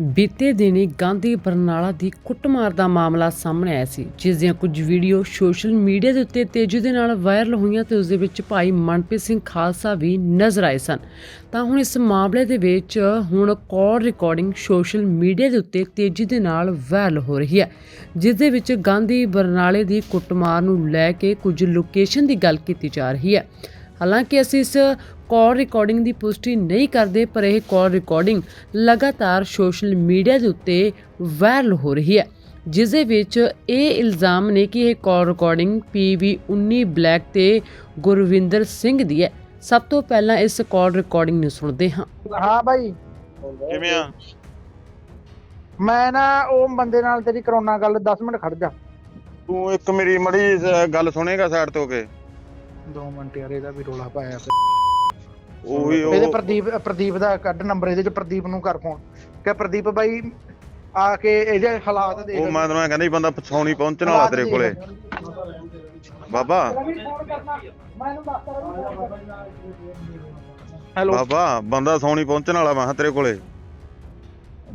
ਬੀਤੇ ਦਿਨੀ ਗਾਂਧੀ ਬਰਨਾਲਾ ਦੀ ਕੁੱਟਮਾਰ ਦਾ ਮਾਮਲਾ ਸਾਹਮਣੇ ਆਇਆ ਸੀ, ਜਿਸ ਦੀਆਂ ਕੁਝ ਵੀਡੀਓ ਸੋਸ਼ਲ ਮੀਡੀਆ ਦੇ ਉੱਤੇ ਤੇਜ਼ੀ ਦੇ ਨਾਲ ਵਾਇਰਲ ਹੋਈਆਂ ਤੇ ਉਸ ਦੇ ਵਿੱਚ ਭਾਈ ਮਨਪ੍ਰੀਤ ਸਿੰਘ ਖਾਲਸਾ ਵੀ ਨਜ਼ਰ ਆਏ ਸਨ। ਤਾਂ ਹੁਣ ਇਸ ਮਾਮਲੇ ਦੇ ਵਿੱਚ ਹੁਣ ਕਾਲ ਰਿਕਾਰਡਿੰਗ ਸੋਸ਼ਲ ਮੀਡੀਆ ਦੇ ਉੱਤੇ ਤੇਜ਼ੀ ਦੇ ਨਾਲ ਵਾਇਰਲ ਹੋ ਰਹੀ ਹੈ, ਜਿਸ ਦੇ ਵਿੱਚ ਗਾਂਧੀ ਬਰਨਾਲੇ ਦੀ ਕੁੱਟਮਾਰ ਨੂੰ ਲੈ ਕੇ ਕੁਝ ਲੋਕੇਸ਼ਨ ਦੀ ਗੱਲ ਕੀਤੀ ਜਾ ਰਹੀ ਹੈ। ਹਾਲਾਂਕਿ ਅਸੀਂ ਇਸ ਕਾਲ ਰਿਕਾਰਡਿੰਗ ਦੀ ਪੁਸ਼ਟੀ ਨਹੀਂ ਕਰਦੇ ਪਰ ਇਹ ਕਾਲ ਰਿਕਾਰਡਿੰਗ ਲਗਾਤਾਰ ਸੋਸ਼ਲ ਮੀਡੀਆ ਦੇ ਉੱਤੇ ਵਾਇਰਲ ਹੋ ਰਹੀ ਹੈ ਜਿਸ ਦੇ ਵਿੱਚ ਇਹ ਇਲਜ਼ਾਮ ਨੇ ਕਿ ਇਹ ਕਾਲ ਰਿਕਾਰਡਿੰਗ ਪੀਵੀ 19 ਬਲੈਕ ਤੇ ਗੁਰਵਿੰਦਰ ਸਿੰਘ ਦੀ ਹੈ। ਸਭ ਤੋਂ ਪਹਿਲਾਂ ਇਸ ਕਾਲ ਰਿਕਾਰਡਿੰਗ ਨੂੰ ਸੁਣਦੇ ਹਾਂ। ਹਾਂ ਭਾਈ ਕਿਵੇਂ ਆ? ਮੈਂ ਨਾ ਉਹ ਬੰਦੇ ਨਾਲ ਤੇਰੀ ਕਰੋਨਾ ਗੱਲ 10 ਮਿੰਟ ਖੜ ਜਾ। ਤੂੰ ਇੱਕ ਮੇਰੀ ਮੜੀ ਗੱਲ ਸੁਣੇਗਾ ਸਾਈਡ ਤੋਂ ਕੇ? 2 ਮਿੰਟ ਯਾਰ ਇਹਦਾ ਵੀ ਰੋਲਾ ਪਾਇਆ। ਉਹੀ ਇਹਦੇ ਪ੍ਰਦੀਪ ਪ੍ਰਦੀਪ ਦਾ ਕੱਢ ਨੰਬਰ ਇਹਦੇ ਚ ਪ੍ਰਦੀਪ ਨੂੰ ਕਰ ਫੋਨ। ਕਿ ਪ੍ਰਦੀਪ ਬਾਈ ਆ ਕੇ ਇਹਦੇ ਹਾਲਾਤ ਦੇਖ ਉਹ ਮੈਂ ਤੈਨੂੰ ਐਂ ਕਹਿੰਦਾ ਸੀ ਬੰਦਾ ਪਛਾਉਣੀ ਪਹੁੰਚਣ ਵਾਲਾ ਤੇਰੇ ਕੋਲੇ। ਬਾਬਾ। ਹੈਲੋ। ਬਾਬਾ ਬੰਦਾ ਸੌਣੀ ਪਹੁੰਚਣ ਵਾਲਾ ਮੈਂ ਕਿਹਾ ਤੇਰੇ ਕੋਲੇ।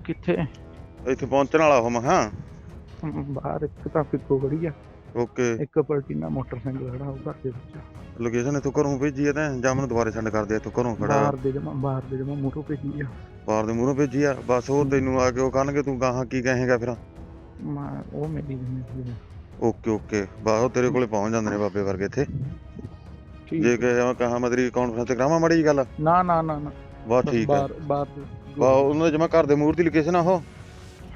ਕਿੱਥੇ? ਇੱਥੇ ਪਹੁੰਚਣ ਵਾਲਾ ਹੋ ਮੈਂ ਕਿਹਾ। ਬਾਹਰ ਇੱਕ ਤਾਂ ਫਿੱਕੋ ਖੜੀ ਆ। ਓਕੇ। ਇੱਕ ਪਲਟੀਨਾ ਮੋਟਰਸਾਈਕਲ ਖੜਾ ਉਹ ਘਰ ਦੇ ਵਿੱਚ। ਲੋਕੇਸ਼ਨ ਇੱਥੋਂ ਘਰੋਂ ਭੇਜੀ ਆ ਤਾਂ ਜਾਂ ਮੈਨੂੰ ਦੁਬਾਰੇ ਸੈਂਡ ਕਰ ਦੇ ਇੱਥੋਂ ਘਰੋਂ ਖੜਾ। ਬਾਹਰ ਦੇ ਜਮਾ ਬਾਹਰ ਦੇ ਜਮਾ ਮੋਟੋ ਭੇਜੀ ਆ। ਬਾਹਰ ਦੇ ਮੂਹਰੋਂ ਭੇਜੀ ਆ ਬਸ ਉਹ ਤੈਨੂੰ ਆ ਕੇ ਉਹ ਕਹਿਣਗੇ ਤੂੰ ਗਾਹਾਂ ਕੀ ਕਹੇਗਾ ਫਿਰ। ਮੈਂ ਉਹ ਮੇਰੀ ਜ਼ਿੰਮੇਵਾਰੀ ਆ। Okay okay. ਉਹ ਤੇਰੇ ਕੋਲੇ ਪਹੁੰਚ ਜਾਂਦੇ ਨੇ ਬਾਬੇ ਵਰਗੇ ਇੱਥੇ। ਠੀਕ ਜੇ ਕਹਾਂ ਮੈਂ ਤੇਰੀ ਕਾਨਫਰੰਸ ਤੇ ਕਰਾਵਾਂ ਮੜੀ ਗੱਲ? ਨਾ ਨਾ ਨਾ ਨਾ। ਬਸ ਠੀਕ ਆ। ਬਾਹਰ ਬਾਹਰ ਦੇ- ਬਾ ਉਹਨਾਂ ਦੇ ਜਮਾ ਘਰ ਦੇ ਮੂਹਰ ਦੀ ਲੋਕੇਸ਼ਨ ਆ ਉਹ?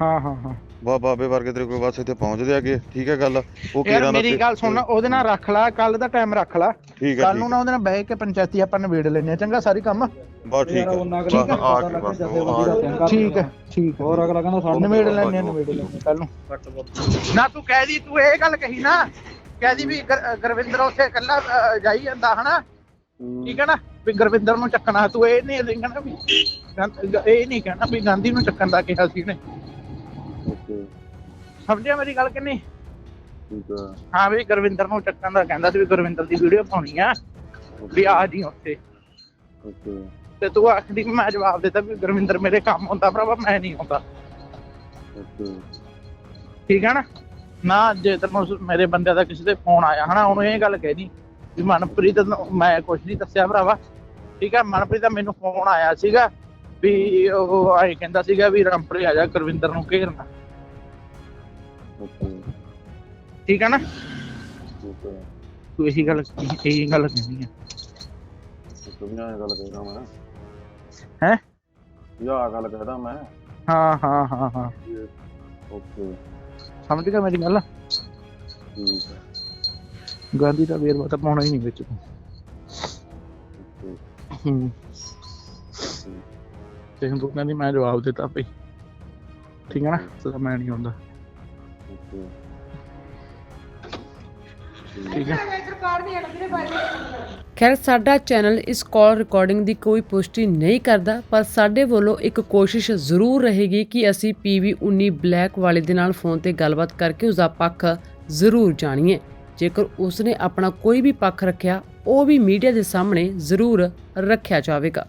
ਹਾਂ ਹਾਂ ਹਾਂ। ਬਾ ਬਾਬੇ ਵਰਗੇ ਤੇਰੇ ਕੋਲ ਬਸ ਇੱਥੇ ਪਹੁੰਚਦੇ ਆਗੇ ਠੀਕ ਹੈ ਗੱਲ ਉਹ ਯਾਰ ਕਿਹੜਾ ਮੇਰੀ ਗੱਲ ਸੁਣ ਉਹਦੇ ਨਾਲ ਰੱਖ ਲੈ ਕੱਲ ਦਾ ਟਾਈਮ ਰੱਖ ਲੈ। ਠੀਕ ਹੈ ਕੱਲ ਨੂੰ ਨਾ ਉਹਦੇ ਨਾਲ ਬਹਿ ਕੇ ਪੰਚਾਇਤੀ ਆਪਾਂ ਨਿਬੇੜ ਲੈਣੇ ਆ ਚੰਗਾ ਸਾਰੀ ਕੰਮ? ਬਾ ਠੀਕ ਹੈ। ਬਸ ਆ ਕੇ ਬਸ ਉਹ ਆ ਕੇ। ਠੀਕ ਹੈ ਠੀਕ ਹੋਰ ਅਗਲਾ ਕਹਿੰਦਾ ਸਾਨੂੰ ਨਿਬੇੜ ਲੈਣੇ ਆ ਨਿਬੇੜ ਲੈਣੇ ਕੱਲ ਨੂੰ। ਨਾ ਤੂੰ ਕਹਿ ਦੀ ਤੂੰ ਇਹ ਗੱਲ ਕਹੀ ਨਾ ਕਹਿ ਦੀ ਵੀ ਗੁਰ- ਗੁਰਵਿੰਦਰ ਉੱਥੇ ਇਕੱਲਾ ਜਾਈ ਜਾਂਦਾ ਹਨਾ? ਠੀਕ ਹੈ ਨਾ? ਵੀ ਗੁਰਵਿੰਦਰ ਨੂੰ ਚੱਕਣਾ ਤੂੰ ਇਹ ਨਹੀਂ ਕਹਿਣਾ ਵੀ ਗਾਂ- ਇਹ ਨਹੀਂ ਕਹਿਣਾ ਵੀ ਗਾਂਧੀ ਨੂੰ ਚੱਕਣ ਦਾ ਕਿਹਾ ਸੀ ਨੇ ਸਮਝਿਆ ਮੇਰੀ ਗੱਲ ਕਿ ਨਹੀਂ? ਠੀਕ ਹੈ। ਹਾਂ ਵੀ ਗੁਰਵਿੰਦਰ ਨੂੰ ਚੱਕਣ ਦਾ ਕਹਿੰਦਾ ਸੀ ਵੀ ਗੁਰਵਿੰਦਰ ਦੀ ਵੀਡੀਓ ਪਾਉਣੀ ਆ ਵੀ ਆ ਜੀ ਉੱਥੇ। ਓਕੇ। ਤੇ ਤੂੰ ਆਖਦੀ ਵੀ ਮੈਂ ਜਵਾਬ ਦਿੱਤਾ ਵੀ ਗੁਰਵਿੰਦਰ ਮੇਰੇ ਕੰਮ ਹੁੰਦਾ ਭਰਾਵਾ ਮੈਂ ਨਹੀਂ ਆਉਂਦਾ। ਓਕੇ। ਠੀਕ ਹੈ ਨਾ? ਨਾ ਜੇ ਤੈਨੂੰ ਮੇਰੇ ਬੰਦੇ ਦਾ ਕਿਸੇ ਦੇ ਫੋਨ ਆਇਆ ਹਨਾ ਉਹਨੂੰ ਇਹ ਗੱਲ ਕਹਿਦੀ ਵੀ ਮਨਪ੍ਰੀਤ ਨੂੰ ਮੈਂ ਕੁਝ ਨਹੀਂ ਦੱਸਿਆ ਭਰਾਵਾ। ਠੀਕ ਹੈ ਮਨਪ੍ਰੀਤ ਦਾ ਮੈਨੂੰ ਫੋਨ ਆਇਆ ਸੀਗਾ ਵੀ ਉਹ ਆਏ ਕਹਿੰਦਾ ਸੀਗਾ ਵੀ ਰੰਪਰੇ ਆ ਜਾ ਗੁਰਵਿੰਦਰ ਨੂੰ ਘੇਰਨਾ। ਠੀਕ ਹੈ ਨਾ? ਤੂੰ ਇਹੀ ਗੱਲ ਇਹੀ ਗੱਲ ਕਹਿਣੀ ਆ। ਤੂੰ ਵੀ ਨਾਲ ਗੱਲ ਕਰਦਾ ਮੈਂ। ਹੈਂ? ਯਾ ਗੱਲ ਕਰਦਾ ਮੈਂ। ਹਾਂ ਹਾਂ ਹਾਂ ਹਾਂ। ਓਕੇ। ਸਮਝ ਗਿਆ ਮੇਰੀ ਗੱਲ? ਠੀਕ ਹੈ ਗਾਂਧੀ ਦਾ ਵੇਰਵਾ ਤਾਂ ਪਾਉਣਾ ਹੀ ਨਹੀਂ ਵਿੱਚ ਤੂੰ। ਹੂੰ। ਤੇ ਤੂੰ ਕਹਿੰਦੀ ਮੈਂ ਜਵਾਬ ਦਿੱਤਾ ਭਈ। ਠੀਕ ਹੈ ਨਾ? ਸਦਾ ਮੈਂ ਨਹੀਂ ਆਉਂਦਾ। ਓਕੇ ਠੀਕ ਹੈ ਖੈਰ, ਸਾਡਾ ਚੈਨਲ ਇਸ ਕਾਲ ਰਿਕਾਰਡਿੰਗ ਦੀ ਕੋਈ ਪੁਸ਼ਟੀ ਨਹੀਂ ਕਰਦਾ, ਪਰ ਸਾਡੇ ਵੱਲੋਂ ਇੱਕ ਕੋਸ਼ਿਸ਼ ਜ਼ਰੂਰ ਰਹੇਗੀ ਕਿ ਅਸੀਂ ਪੀਵੀ 19 ਬਲੈਕ ਵਾਲੇ ਦੇ ਨਾਲ ਫੋਨ ਤੇ ਗੱਲਬਾਤ ਕਰਕੇ ਉਸ ਦਾ ਪੱਖ ਜ਼ਰੂਰ ਜਾਣੀਏ। ਜੇਕਰ ਉਸਨੇ ਆਪਣਾ ਕੋਈ ਵੀ ਪੱਖ ਰੱਖਿਆ, ਉਹ ਵੀ ਮੀਡੀਆ ਦੇ ਸਾਹਮਣੇ ਜ਼ਰੂਰ ਰੱਖਿਆ ਜਾਵੇਗਾ।